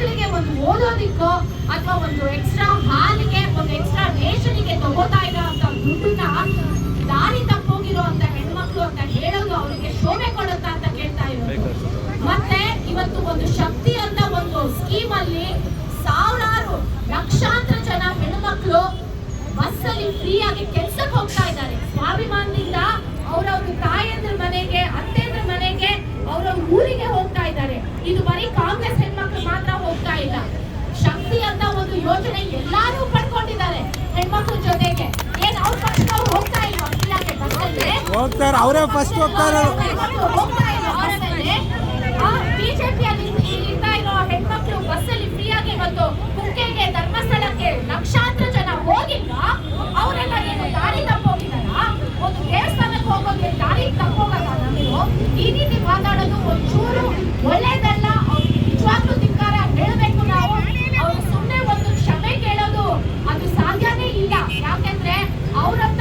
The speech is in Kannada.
ಮಕ್ಕಳಿಗೆ ಒಂದು ಓದೋದಿಕ್ಕೋ ಅಥವಾ ಒಂದು ಎಕ್ಸ್ಟ್ರಾ ಹಾಲಿಗೆ, ಒಂದು ಎಕ್ಸ್ಟ್ರಾ ರೇಷನ್ಗೆ ತಗೋತಾ ಇರೋಂತ ದುಡ್ಡನ್ನ ದಾರಿ ತಪ್ಪೋಗಿರೋ ಅಂತ ಹೆಣ್ಮಕ್ಳು ಅಂತ ಹೇಳೋದು ಅವರಿಗೆ ಶೋಭೆ ಕೊಡುತ್ತಾ ಅಂತ ಕೇಳ್ತಾ ಇರೋದು. ಮತ್ತೆ ಇವತ್ತು ಒಂದು ಶಕ್ತಿ ಅಂತ ಒಂದು ಸ್ಕೀಮ್ ಅಲ್ಲಿ ಸಾವಿರಾರು ಲಕ್ಷಾಂತರ ಜನ ಹೆಣ್ಮಕ್ಳು ಬಸ್ ಅಲ್ಲಿ ಫ್ರೀ ಆಗಿ ಕೆಲ್ಸಕ್ಕೆ ಹೋಗ್ತಾ ಇದ್ದಾರೆ. ಸ್ವಾಭಿಮಾನದಿಂದ ಅವ್ರವ್ರ ತಾಯಂದ್ರ ಮನೆಗೆ, ಅತ್ತೆಂದ್ರ ಮನೆಗೆ, ಅವ್ರವ್ರ ಊರಿಗೆ ಹೋಗ್ತಾ ಇದ್ದಾರೆ. ಇದು ಬರೀ ಕಾಂಗ್ರೆಸ್ ಹೆಣ್ಮಕ್ಳು ಮಾತ್ರ ಶಕ್ತಿ ಅಂತ ಒಂದು ಯೋಜನೆ ಎಲ್ಲಾರು ಪಡ್ಕೊಂಡಿದ್ದಾರೆ ಹೆಣ್ಮಕ್ಳು ಜೊತೆಗೆ. ಏನ್ ಅವ್ರ ಫಸ್ಟ್ ಅವ್ರು ಹೋಗ್ತಾ ಇಲ್ವಾ ಇಲಾಖೆ ಹೋಗ್ತಾರೆ ಅವರೇ ಫಸ್ಟ್ ಹೋಗ್ತಾರೆ ಹೋಗ್ತಾ ಇಲ್ವಾ ಬಿಜೆಪಿಯಲ್ಲಿ ಇರ್ತಾ ಇರೋ ಹೆಣ್ಮಕ್ಳು ಬಸ್ಸಲ್ಲಿ ಫ್ರೀಯಾಗಿ ಮತ್ತು ಕುಕ್ಕೆಗೆ ಧರ್ಮಸ್ಥಳಕ್ಕೆ ಲಕ್ಷಾಂತರ ಜನ ಹೋಗಿಲ್ವಾ ಅವರೆಲ್ಲ ಏನು ದಾರಿ ತಪ್ಪೋಗಿದಾರ ಒಂದು ದೇವಸ್ಥಾನಕ್ಕೆ ಹೋಗೋದಕ್ಕೆ ದಾರಿ ತಪ್ಪೋಗಲ್ಲ ನಾವು ಈ ರೀತಿ ಮಾತಾಡೋದು ಒಂಚೂರು ಒಳ್ಳೆ ಯಾಕೆಂದ್ರೆ ಅವರತ್ರ